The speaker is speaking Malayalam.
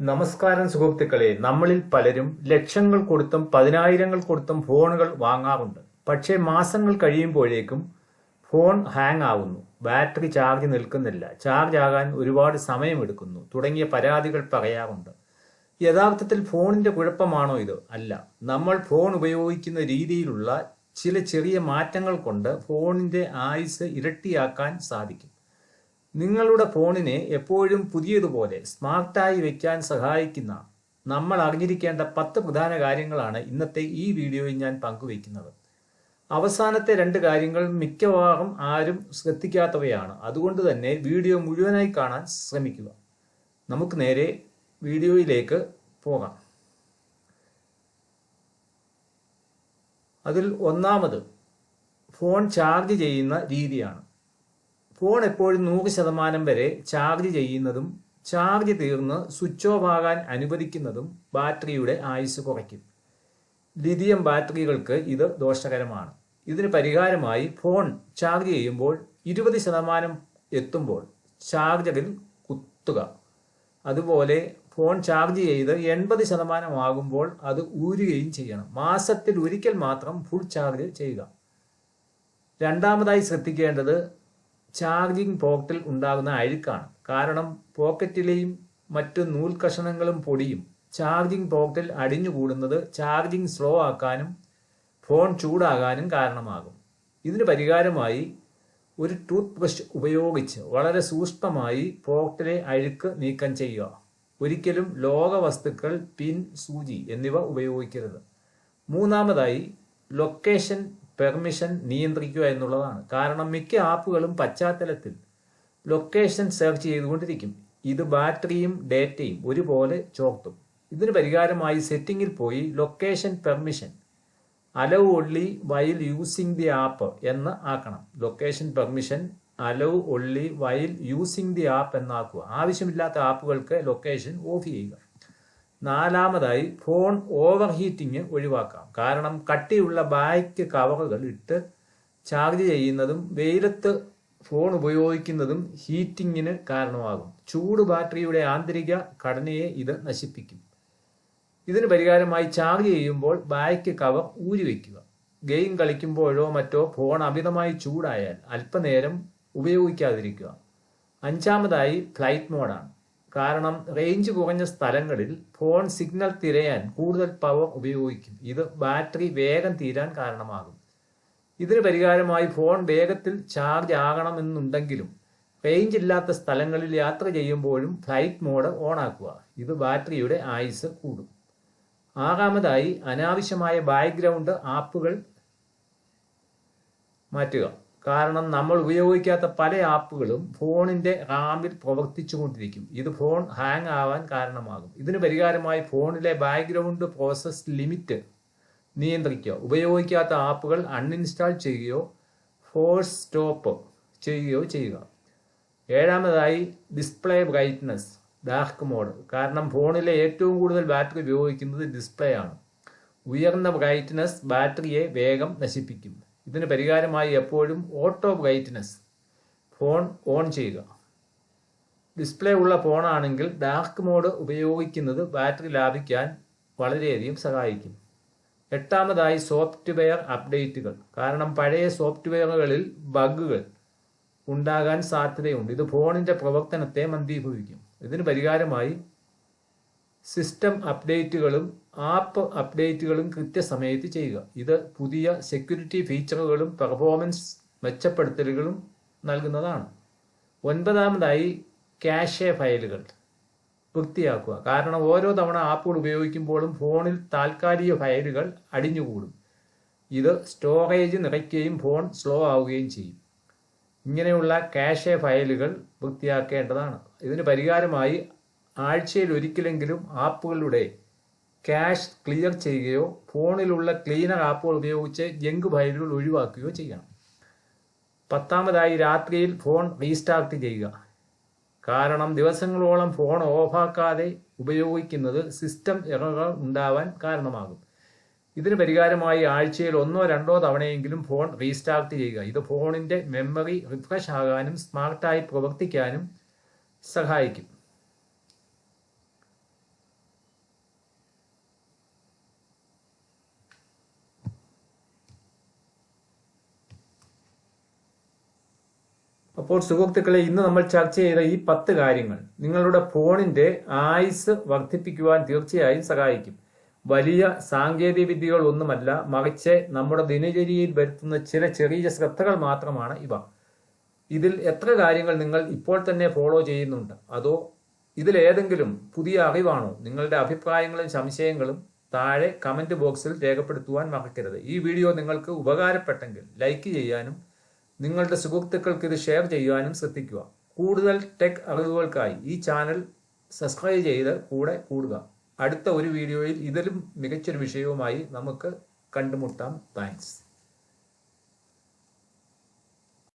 നമസ്കാരം സുഹൃത്തുക്കളെ. നമ്മളിൽ പലരും ലക്ഷങ്ങൾ കൊടുത്തും പതിനായിരങ്ങൾ കൊടുത്തും ഫോണുകൾ വാങ്ങാറുണ്ട്. പക്ഷേ മാസങ്ങൾ കഴിയുമ്പോഴേക്കും ഫോൺ ഹാങ് ആവുന്നു. ബാറ്ററി ചാർജ് നിൽക്കുന്നില്ല. ചാർജ് ആകാൻ ഒരുപാട് സമയമെടുക്കുന്നു. തുടങ്ങിയ പരാതികൾ പറയാറുണ്ട്. യഥാർത്ഥത്തിൽ ഫോണിന്റെ കുഴപ്പമാണോ ഇത്? അല്ല. നമ്മൾ ഫോൺ ഉപയോഗിക്കുന്ന രീതിയിലുള്ള ചില ചെറിയ മാറ്റങ്ങൾ കൊണ്ട് ഫോണിന്റെ ആയുസ് ഇരട്ടിയാക്കാൻ സാധിക്കും. നിങ്ങളുടെ ഫോണിനെ എപ്പോഴും പുതിയതുപോലെ സ്മാർട്ടായി വയ്ക്കാൻ സഹായിക്കുന്ന നമ്മൾ അറിഞ്ഞിരിക്കേണ്ട പത്ത് പ്രധാന കാര്യങ്ങളാണ് ഇന്നത്തെ ഈ വീഡിയോയിൽ ഞാൻ പങ്കുവയ്ക്കുന്നത്. അവസാനത്തെ രണ്ട് കാര്യങ്ങൾ മിക്കവാറും ആരും ശ്രദ്ധിക്കാത്തവയാണ്. അതുകൊണ്ട് തന്നെ വീഡിയോ മുഴുവനായി കാണാൻ ശ്രമിക്കുക. നമുക്ക് നേരെ വീഡിയോയിലേക്ക് പോകാം. അതിൽ ഒന്നാമത് ഫോൺ ചാർജ് ചെയ്യുന്ന രീതിയാണ്. ഫോൺ എപ്പോഴും നൂറ് ശതമാനം വരെ ചാർജ് ചെയ്യുന്നതും ചാർജ് തീർന്ന് സ്വിച്ച് ഓഫ് ആകാൻ അനുവദിക്കുന്നതും ബാറ്ററിയുടെ ആയുസ് കുറയ്ക്കും. ലിഥിയം ബാറ്ററികൾക്ക് ഇത് ദോഷകരമാണ്. ഇതിന് പരിഹാരമായി ഫോൺ ചാർജ് ചെയ്യുമ്പോൾ ഇരുപത് ശതമാനം എത്തുമ്പോൾ ചാർജറിൽ കുത്തുക. അതുപോലെ ഫോൺ ചാർജ് ചെയ്ത് എൺപത് ശതമാനമാകുമ്പോൾ അത് ഊരുകയും ചെയ്യണം. മാസത്തിൽ ഒരിക്കൽ മാത്രം ഫുൾ ചാർജ് ചെയ്യുക. രണ്ടാമതായി ശ്രദ്ധിക്കേണ്ടത് ചാർജിംഗ് പോക്കറ്റിൽ ഉണ്ടാകുന്ന അഴുക്കാണ്. കാരണം പോക്കറ്റിലെയും മറ്റ് നൂൽ കഷണങ്ങളും പൊടിയും ചാർജിംഗ് പോക്കറ്റിൽ അടിഞ്ഞുകൂടുന്നത് ചാർജിംഗ് സ്ലോ ആക്കാനും ഫോൺ ചൂടാകാനും കാരണമാകും. ഇതിന് പരിഹാരമായി ഒരു ടൂത്ത് ബ്രഷ് ഉപയോഗിച്ച് വളരെ സൂക്ഷ്മമായി പോക്കറ്റിലെ അഴുക്ക് നീക്കം ചെയ്യുക. ഒരിക്കലും ലോക വസ്തുക്കൾ പിൻ സൂചി എന്നിവ ഉപയോഗിക്കരുത്. മൂന്നാമതായി ലൊക്കേഷൻ പെർമിഷൻ നിയന്ത്രിക്കുക എന്നുള്ളതാണ്. കാരണം മിക്ക ആപ്പുകളും പശ്ചാത്തലത്തിൽ ലൊക്കേഷൻ സെർച്ച് ചെയ്തുകൊണ്ടിരിക്കും. ഇത് ബാറ്ററിയും ഡേറ്റയും ഒരുപോലെ ചോർത്തും. ഇതിന് പരിഹാരമായി സെറ്റിംഗിൽ പോയി location permission allow only while using the app എന്ന് ആക്കണം. Location permission allow only while using the app എന്നാക്കുക. ആവശ്യമില്ലാത്ത ആപ്പുകൾക്ക് ലൊക്കേഷൻ ഓഫ് ചെയ്യുക. നാലാമതായി ഫോൺ ഓവർ ഹീറ്റിംഗ് ഒഴിവാക്കാം. കാരണം കട്ടിയുള്ള ബാക്ക് കവറുകൾ ഇട്ട് ചാർജ് ചെയ്യുന്നതും വെയിലത്ത് ഫോൺ ഉപയോഗിക്കുന്നതും ഹീറ്റിങ്ങിന് കാരണമാകും. ചൂട് ബാറ്ററിയുടെ ആന്തരിക ഘടനയെ ഇത് നശിപ്പിക്കും. ഇതിന് പരിഹാരമായി ചാർജ് ചെയ്യുമ്പോൾ ബാക്ക് കവർ ഊരി വയ്ക്കുക ഗെയിം കളിക്കുമ്പോഴോ മറ്റോ ഫോൺ അമിതമായി ചൂടായാൽ അല്പനേരം ഉപയോഗിക്കാതിരിക്കുക. അഞ്ചാമതായി ഫ്ലൈറ്റ് മോഡാണ് കാരണം റേഞ്ച് കുറഞ്ഞ സ്ഥലങ്ങളിൽ ഫോൺ സിഗ്നൽ തിരയാൻ കൂടുതൽ പവർ ഉപയോഗിക്കും. ഇത് ബാറ്ററി വേഗം തീരാൻ കാരണമാകും. ഇതിന് പരിഹാരമായി ഫോൺ വേഗത്തിൽ ചാർജ് ആകണമെന്നുണ്ടെങ്കിലും റേഞ്ച് ഇല്ലാത്ത സ്ഥലങ്ങളിൽ യാത്ര ചെയ്യുമ്പോഴും ഫ്ലൈറ്റ് മോഡ് ഓൺ ആക്കുക. ഇത് ബാറ്ററിയുടെ ആയുസ് കൂടും. ആറാമതായി അനാവശ്യമായ ബാക്ക്ഗ്രൗണ്ട് ആപ്പുകൾ മാറ്റുക. കാരണം നമ്മൾ ഉപയോഗിക്കാത്ത പല ആപ്പുകളും ഫോണിന്റെ റാമിൽ പ്രവർത്തിച്ചുകൊണ്ടിരിക്കും. ഇത് ഫോൺ ഹാങ് ആവാൻ കാരണമാകും. ഇതിന് പരിഹാരമായി ഫോണിലെ ബാക്ക്ഗ്രൗണ്ട് പ്രോസസ് ലിമിറ്റ് നിയന്ത്രിക്കുക. ഉപയോഗിക്കാത്ത ആപ്പുകൾ അൺഇൻസ്റ്റാൾ ചെയ്യുകയോ ഫോഴ്സ് സ്റ്റോപ്പ് ചെയ്യുകയോ ചെയ്യുക. ഏഴാമതായി ഡിസ്പ്ലേ ബ്രൈറ്റ്നസ് ഡാർക്ക് മോഡ്. കാരണം ഫോണിലെ ഏറ്റവും കൂടുതൽ ബാറ്ററി ഉപയോഗിക്കുന്നത് ഡിസ്പ്ലേ ആണ്. ഉയർന്ന ബ്രൈറ്റ്നസ് ബാറ്ററിയെ വേഗം നശിപ്പിക്കും. ഇതിന് പരിഹാരമായി എപ്പോഴും ഓട്ടോ ബ്രൈറ്റ്നസ് ഫോൺ ഓൺ ചെയ്യുക. ഡിസ്പ്ലേ ഉള്ള ഫോണാണെങ്കിൽ ഡാർക്ക് മോഡ് ഉപയോഗിക്കുന്നത് ബാറ്ററി ലാഭിക്കാൻ വളരെയധികം സഹായിക്കും. എട്ടാമതായി സോഫ്റ്റ്വെയർ അപ്ഡേറ്റുകൾ കാരണം പഴയ സോഫ്റ്റ്വെയറുകളിൽ ബഗുകൾ ഉണ്ടാകാൻ സാധ്യതയുണ്ട്. ഇത് ഫോണിന്റെ പ്രവർത്തനത്തെ മന്ദീഭവിക്കും. ഇതിന് പരിഹാരമായി സിസ്റ്റം അപ്ഡേറ്റുകളും ആപ്പ് അപ്ഡേറ്റുകളും കൃത്യസമയത്ത് ചെയ്യുക. ഇത് പുതിയ സെക്യൂരിറ്റി ഫീച്ചറുകളും പെർഫോമൻസ് മെച്ചപ്പെടുത്തലുകളും നൽകുന്നതാണ്. ഒൻപതാമതായി ക്യാഷെ ഫയലുകൾ വൃത്തിയാക്കുക. കാരണം ഓരോ തവണ ആപ്പുകൾ ഉപയോഗിക്കുമ്പോഴും ഫോണിൽ താൽക്കാലിക ഫയലുകൾ അടിഞ്ഞുകൂടും. ഇത് സ്റ്റോറേജ് നിറയ്ക്കുകയും ഫോൺ സ്ലോ ആവുകയും ചെയ്യും. ഇങ്ങനെയുള്ള ക്യാഷെ ഫയലുകൾ വൃത്തിയാക്കേണ്ടതാണ്. ഇതിന് പരിഹാരമായി ആഴ്ചയിൽ ഒരിക്കലെങ്കിലും ആപ്പുകളുടെ ക്യാഷ് ക്ലിയർ ചെയ്യുകയോ ഫോണിലുള്ള ക്ലീനർ ആപ്പുകൾ ഉപയോഗിച്ച് ജങ്ക് ഫയലുകൾ ഒഴിവാക്കുകയോ ചെയ്യണം. പത്താമതായി രാത്രിയിൽ ഫോൺ റീസ്റ്റാർട്ട് ചെയ്യുക. കാരണം ദിവസങ്ങളോളം ഫോൺ ഓഫാക്കാതെ ഉപയോഗിക്കുന്നത് സിസ്റ്റം എററുകൾ ഉണ്ടാവാൻ കാരണമാകും. ഇതിന് പരിഹാരമായി ആഴ്ചയിൽ ഒന്നോ രണ്ടോ തവണയെങ്കിലും ഫോൺ റീസ്റ്റാർട്ട് ചെയ്യുക. ഇത് ഫോണിന്റെ മെമ്മറി റിഫ്രഷ് ആകാനും സ്മാർട്ടായി പ്രവർത്തിക്കാനും സഹായിക്കും. അപ്പോൾ സുഹൃത്തുക്കളെ ഇന്ന് നമ്മൾ ചർച്ച ചെയ്ത ഈ പത്ത് കാര്യങ്ങൾ നിങ്ങളുടെ ഫോണിന്റെ ആയുസ് വർദ്ധിപ്പിക്കുവാൻ തീർച്ചയായും സഹായിക്കും. വലിയ സാങ്കേതിക വിദ്യകൾ ഒന്നുമല്ല മറിച്ച് നമ്മുടെ ദിനചര്യയിൽ വരുത്തുന്ന ചില ചെറിയ ശ്രദ്ധകൾ മാത്രമാണ് ഇവ. ഇതിൽ എത്ര കാര്യങ്ങൾ നിങ്ങൾ ഇപ്പോൾ തന്നെ ഫോളോ ചെയ്യുന്നുണ്ട്? അതോ ഇതിലേതെങ്കിലും പുതിയ അറിവാണോ? നിങ്ങളുടെ അഭിപ്രായങ്ങളും സംശയങ്ങളും താഴെ കമന്റ് ബോക്സിൽ രേഖപ്പെടുത്തുവാൻ മറക്കരുത്. ഈ വീഡിയോ നിങ്ങൾക്ക് ഉപകാരപ്പെട്ടെങ്കിൽ ലൈക്ക് ചെയ്യാനും നിങ്ങളുടെ സുഹൃത്തുക്കൾക്ക് ഇത് ഷെയർ ചെയ്യുവാനും ശ്രദ്ധിക്കുക. കൂടുതൽ ടെക് അറിവുകൾക്കായി ഈ ചാനൽ സബ്സ്ക്രൈബ് ചെയ്ത് കൂടെ കൂടുക. അടുത്ത ഒരു വീഡിയോയിൽ ഇതിലും മികച്ചൊരു വിഷയവുമായി നമുക്ക് കണ്ടുമുട്ടാം. താങ്ക്സ്